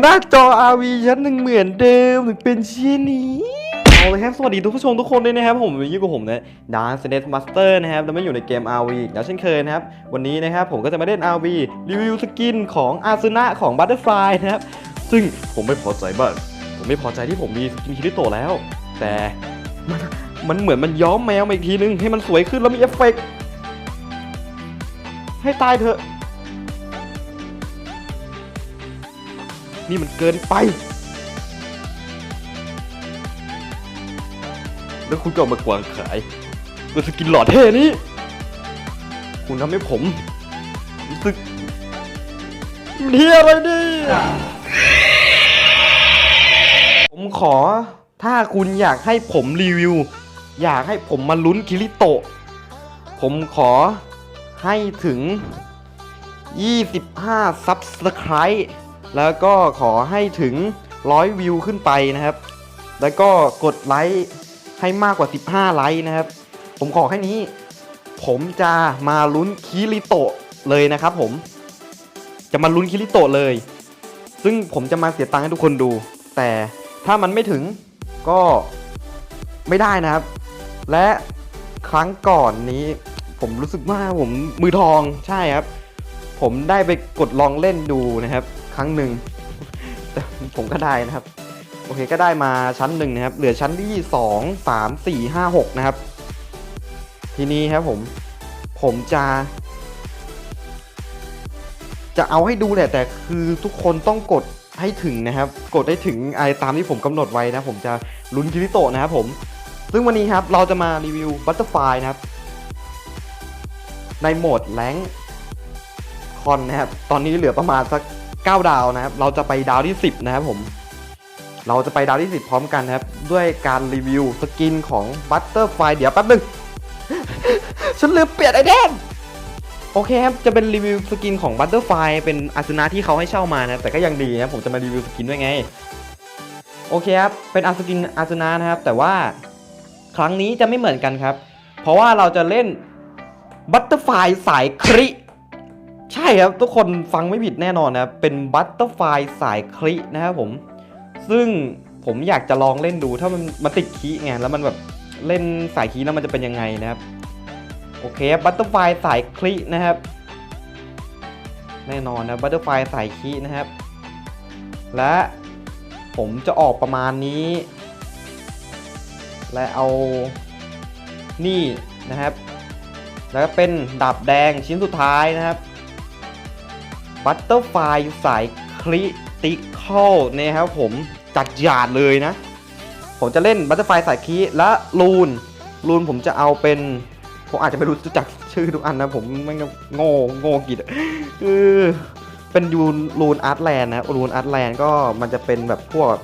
หน้าจอ RV ชั้นหนึ่งเหมือนเดิมถึงเป็นเช่นนี้เอาเลยครับสวัสดีทุกผู้ชมทุกคนด้วยนะครับ ผมอยู่กับผมนะดานเซเนสมาสเตอร์นะครับแล้วมาอยู่ในเกม RV อีกแล้วเช่นเคยนะครับ วันนี้นะครับผมก็จะมาเล่น RV รีวิวสกินของอาซึนะของ Butterfly นะครับ ซึ่งผมไม่พอใจบ้างผมไม่พอใจที่ผมมีสกินคิริโตแล้ว แต่มันมันเหมือนมันย้อมแมวมาอีกทีนึงให้มันสวยขึ้นแล้วมีเอฟเฟกต์ให้ตายเถอะ นี่มันเกินไป แล้วคุณก็มากวางขายบนสกินหลอดเท่นี้ คุณทำให้ผมรู้สึกมันเฮียอะไรเนี่ยผมขอถ้าคุณอยากให้ผมรีวิว อยากให้ผมมาลุ้นคิริโตะ ผมขอให้ถึง 25 Subscribe แล้วก็ขอให้ถึง 100 วิวขึ้นไปนะครับ แล้วก็กดไลค์ให้มากกว่า 15 ไลค์นะครับ ผมขอแค่นี้ ผมจะมาลุ้นคิริโตะเลยนะครับผม จะมาลุ้นคิริโตะเลย ซึ่งผมจะมาเสียตังค์ให้ทุกคนดู แต่ถ้ามันไม่ถึงก็ไม่ได้นะครับ และครั้งก่อนนี้ ผมรู้สึกว่าผมมือทองใช่ครับ ผมได้ไปกดลองเล่นดูนะครับ ครั้งหนึ่งแต่ผมก็ได้นะครับ โอเคก็ได้มาชั้นหนึ่งนะครับ เหลือชั้นที่สองสามสี่ห้าหกนะครับ ทีนี้ครับผมผมจะ จะเอาให้ดูแหละแต่คือทุกคนต้องกดให้ถึงนะครับ กดให้ถึงอะไรตามที่ผมกำหนดไว้นะผมจะลุ้นคิริโตะนะครับผมซึ่งวันนี้ครับเราจะมารีวิวบัตเตอร์ไฟนะครับ ในโหมดแรงคอนนะครับ ตอนนี้เหลือประมาณสัก 9 ดาวนะครับ เราจะไปดาวที่ 10 นะครับผม เราจะไปดาวที่ 10 พร้อมกันนะครับ ด้วยการรีวิวสกินของบัตเตอร์ไฟเดี๋ยวแป๊บหนึง ฉันลืมเปลี่ยนไอเดนโอเคครับ จะเป็นรีวิวสกินของบัตเตอร์ไฟเป็นอาสนะที่เขาให้เช่ามานะแต่ก็ยังดีนะผมจะมารีวิวสกินด้วยไง โอเคครับ เป็นอาสกินอาสนะนะครับ แต่ว่าครั้งนี้จะไม่เหมือนกันครับ เพราะว่าเราจะเล่นบัตเตอร์ไฟสายคริ ใช่ครับ ทุกคนฟังไม่ผิดแน่นอนนะครับเป็นบัตเตอร์ไฟสายครินะครับผม ซึ่งผมอยากจะลองเล่นดูถ้ามันมันติดคีไงแล้วมันแบบเล่นสายคีแล้วมันจะเป็นยังไงนะครับ โอเคบัตเตอร์ไฟสายคลินะครับ แน่นอนนะบัตเตอร์ไฟสายคีนะครับ และผมจะออกประมาณนี้ และเอานี่นะครับ แล้วก็เป็นดาบแดงชิ้นสุดท้ายนะครับ บัตเตอร์ไฟสายคริติคอลนะครับผมจัดหยาดเลยนะ ผมจะเล่นบัตเตอร์ไฟสายคีและลูนลูนผมจะเอาเป็น ผมอาจจะไม่รู้จักชื่อทุกอันนะ ผมไม่งโง่โง่กิดคือเป็นยูนรูนอาร์ตแลนด์นะครับรูนอาร์ตแลนด์ก็มันจะเป็นแบบพวก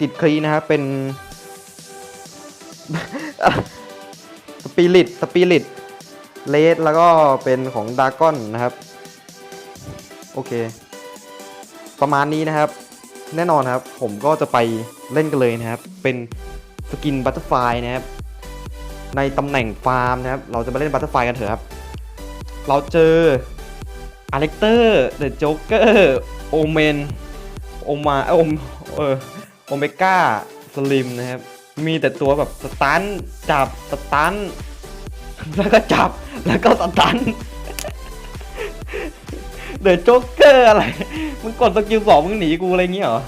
ติดคลีนะครับเป็นสปิริตสปิริตเลดแล้วก็เป็นของดากอนนะครับ โอเค ประมาณนี้นะครับ แน่นอนครับ ผมก็จะไปเล่นกันเลยนะครับ เป็นสกินบัตเตอร์ไฟนะครับ ในตำแหน่งฟาร์มนะครับ เราจะมาเล่นบัตเตอร์ไฟกันเถอะครับ เราเจออเล็กเตอร์เดอะโจ๊กเกอร์โอเมนโอมาโอมเออโอเมก้าสลิมนะครับ มีแต่ตัวแบบสตันจับสตันแล้วก็จับแล้วก็สตัน เดอะโจ๊กเกอร์อะไร มึงกดสกิลสองมึงหนีกูอะไรเงี้ยเหรอ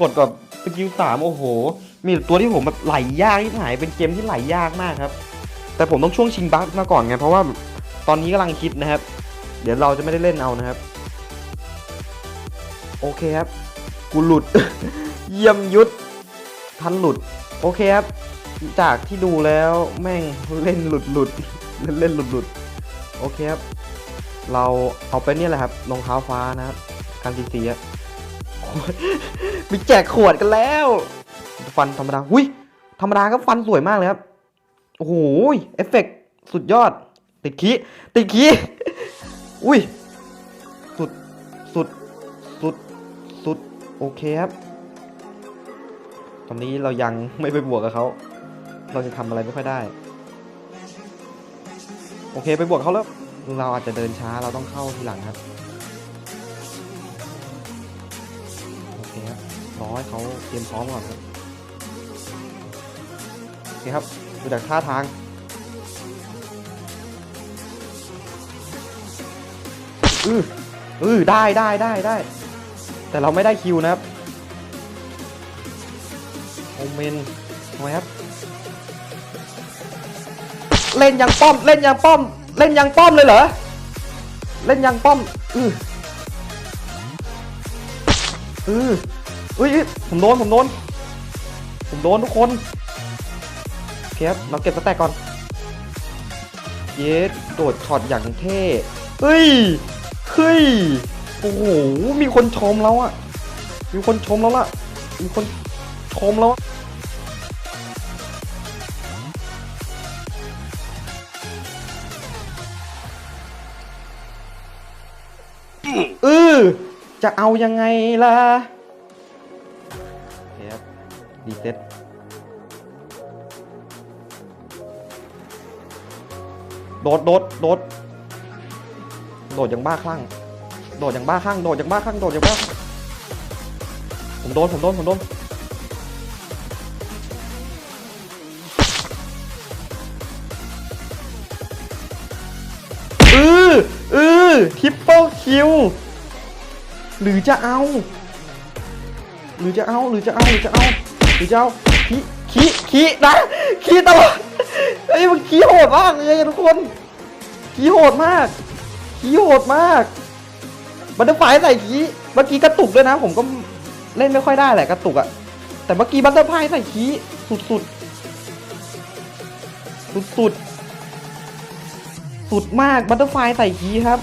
กดแบบสกิลสามโอ้โห มีตัวที่ผมแบบไหลยากที่หายเป็นเกมที่ไหลยากมากครับ แต่ผมต้องช่วงชิงบัคมาก่อนไง เพราะว่าตอนนี้กำลังคิดนะครับ เดี๋ยวเราจะไม่ได้เล่นเอานะครับ โอเคครับ กูหลุด เยี่ยมยุทธทันหลุด โอเคครับ จากที่ดูแล้วแม่งเล่นหลุดหลุดเล่นเล่นหลุดหลุดโอเคครับ เราเอาไปเนี่ยแหละครับรองเท้าฟ้านะครับการซีซีอะมีแจกขวดกันแล้ว ฟันธรรมดาหุ้ยธรรมดาก็ฟันสวยมากเลยครับ โอ้โหเอฟเฟกต์สุดยอด ติดขี้ติดขี้อุ้ย สุด สุด สุด สุด โอเคครับ ตอนนี้เรายังไม่ไปบวกกับเขา เราจะทำอะไรไม่ค่อยได้ โอเคไปบวกเขาแล้ว เราอาจจะเดินช้าเราต้องเข้าทีหลังครับโอเคครอให้เขาเตรียมพร้อมก่อนครับโอเคครับดูจากท่าทางอืออือได้ได้ได้ได้แต่เราไม่ได้คิวนะครับโอเมนทำไมครับ เล่นยังป้อม เล่นยังป้อม เล่นยังป้อมเลยเหรอ เล่นยังป้อม อืออืออุ้ยผมโดน ผมโดน ผมโดนทุกคนโอเคครับเราเก็บสแต็กก่อน เยสโดดช็อตอย่างเท่เฮ้ยเฮ้ยโอ้โห มีคนชมแล้วอะมีคนชมแล้วล่ะ มีคนชมแล้ว จะเอายังไงล่ะเครับรีเซ็ตโดดโดดโดดโดดอย่างบ้าคลั่ง โดดอย่างบ้าคลั่ง โดดอย่างบ้าคลั่ง โดดอย่างบ้า ผมโดน ผมโดน ผมโดน อืออือทิปเปิลคิว หรือจะเอา หรือจะเอาหรือจะเอาหรือจะเอาหรือจะเอาขี้ขี้ขี้นะขี้ตลอดเฮ้ยมันขี้โหดมากเลยทุกคนขี้โหดมากขี้โหดมากบัตเตอร์ไฟใส่ขี้เมื่อกี้กระตุกด้วยนะ ผมก็เล่นไม่ค่อยได้แหละกระตุกอะแต่เมื่อกี้บัตเตอร์ไฟใส่ขี้สุดสุดสุดสุดสุดมากบัตเตอร์ไฟใส่ขี้ครับ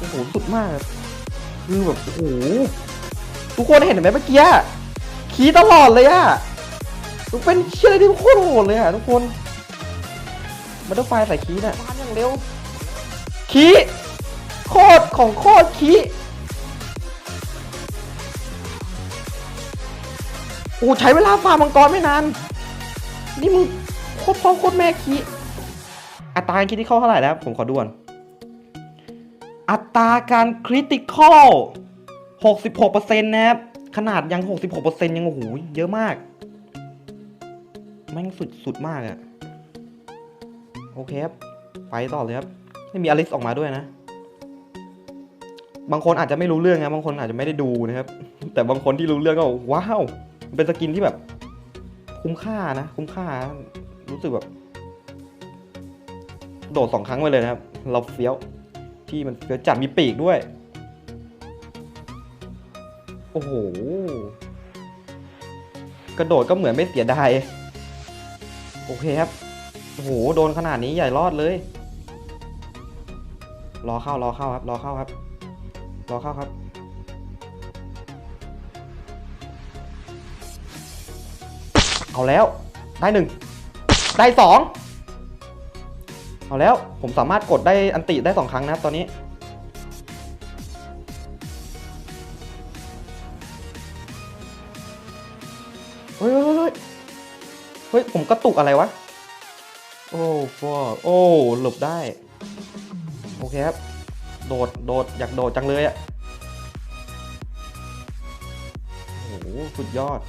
โอ้โหสุดมากครับคือแบบโอ้โหทุกคนเห็นไหมเมื่อกี้อะขี้ตลอดเลยอะมันเป็นเชี่ยอะไรที่โคตรโหดเลยอะทุกคนบัตเตอร์ไฟใส่คีย์น่ะมาอย่างเร็วคีย์โคตรของโคตรคีย์โอ้ใช้เวลาฟาร์มมังกรไม่นาน นี่มึงโคตรพ่อโคตรแม่คีย์อัตราการคริติคอลเท่าไหร่แล้วผมขอดูก่อน อัตราการคริติคอล66%นะครับ ขนาดยัง 66%ยังโอ้โหเยอะมาก แม่งสุดสุดมากอะโอเคครับ ไปต่อเลยครับ ไม่มีอลิสออกมาด้วยนะ บางคนอาจจะไม่รู้เรื่องนะบางคนอาจจะไม่ได้ดูนะครับ แต่บางคนที่รู้เรื่องก็ว้าวเป็นสกินที่แบบ คุ้มค่านะ คุ้มค่า รู้สึกแบบ โดดสองครั้งไปเลยนะครับ เราเฟี้ยว ที่มันเฟี้ยวจัดมีปีกด้วย โอ้โห กระโดดก็เหมือนไม่เสียดาย โอเคครับ โอ้โห โดนขนาดนี้ใหญ่รอดเลย รอเข้ารอเข้าครับ รอเข้าครับ รอเข้าครับ เอาแล้ว ได้หนึ่งได้สอง เอาแล้วผมสามารถกดได้อันติได้สองครั้งนะครับตอนนี้เฮ้ยเฮ้ยเฮ้ยเฮ้ย ผมกระตุกอะไรวะ โอ้ฟอโอ้หลบได้ โอเคครับ โดด โดด อยากโดดจังเลยอะโอ้โหสุดยอด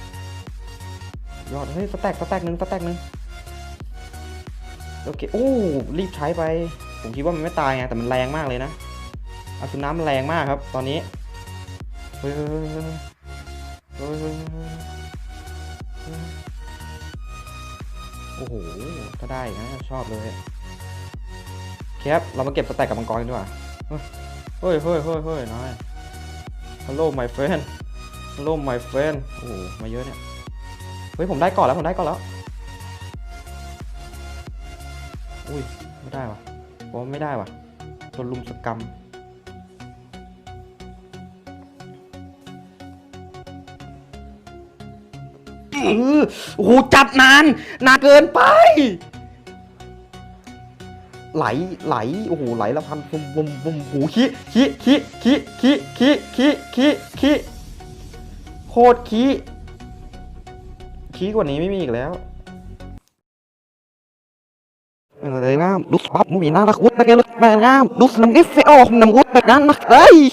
ยอด เฮ้ย สแต็กสแต็กหนึ่งสแต็กหนึ่ง โอเคโอ้รีบใช้ไป ผมคิดว่ามันไม่ตายไงแต่มันแรงมากเลยนะอาสุน้ำมันแรงมากครับ ตอนนี้เฮ้ยโอ้โหถ้าได้นะชอบเลยครับเรามาเก็บสแต็กกับมังกรกันดีกว่าเฮ้ยเฮ้ยเฮ้ยเฮ้ยนาย Hello my friend Hello my friend โอ้โหมาเยอะเนี่ยเฮ้ยผมได้ก่อนแล้วผมได้ก่อนแล้ว อุ้ย ไม่ได้ว่ะผมว่าไม่ได้ว่ะโดนลุมสกรรมเอโอ้โหจับนานนานเกินไป ไหลไหลโอ้โหไหลละพันบุมบุมบุมหูขี้ขี้ขี้ขี้ขี้ขี้ขี้ขี้ขี้โคตรขี้ขี้กว่านี้ไม่มีอีกแล้ว Dus wat moet je na de goed beginnen met mijn naam? Dus dan is ze ook een goed begaan met mij.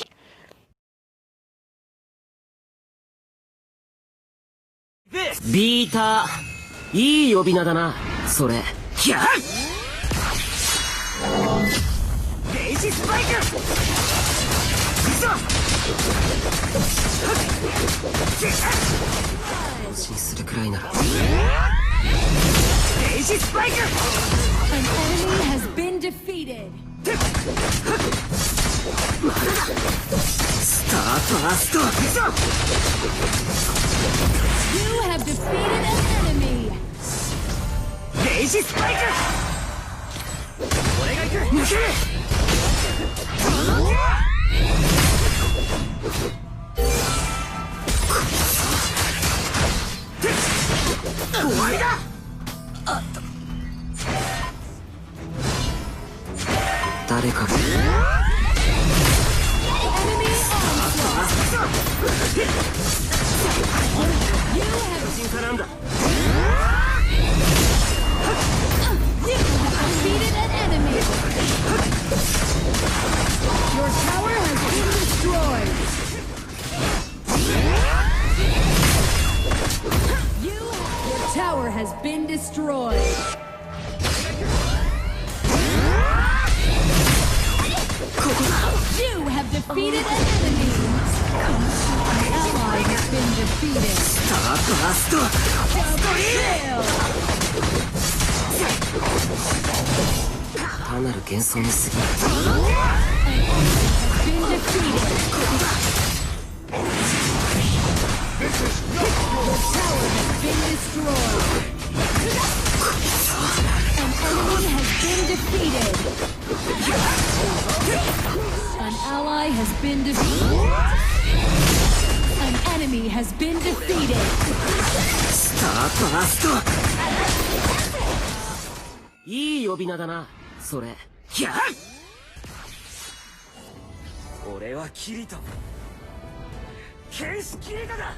Beater, いい呼び名だな、それ。キャッデイジスパイクくそ無視するくらいなら。デイジスパイク An enemy has been defeated. Stop! Stop! Stop! You have defeated an enemy! Rage Spiker! Nuke it! ラー単なる幻想にすぎない Enemy has been defeated. スターファーストいい呼び名だなそれ。キャッ俺はキリト。剣士キリトだ。